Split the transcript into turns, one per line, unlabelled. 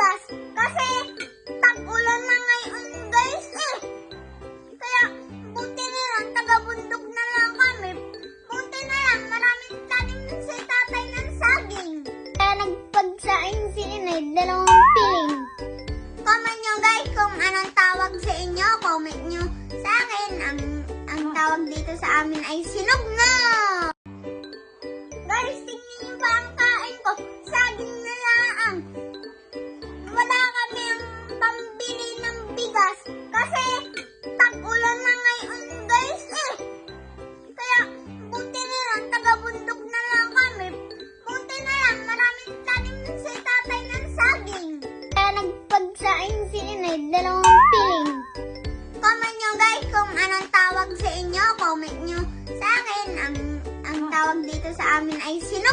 labas kasi tag-ulan na ngayon guys eh. Kaya buti na lang taga-bundok na lang kami. Buti na lang maraming tanim ng si tatay ng saging. Kaya nagpagsaing si inay dalawang piling. Comment nyo guys kung anong tawag sa inyo. Comment nyo sa akin. Ang, ang tawag dito sa amin ay silog na. Bigas kasi tag-ulan na ngayon guys eh. Kaya buti na lang, taga-bundok na lang kami. Buti na lang, maraming tanim si tatay ng saging. Kaya nagpagsaing si inay, dalawang piling. Comment nyo guys kung anong tawag sa inyo. Comment nyo sa akin. Ang, ang tawag dito sa amin ay sinog na.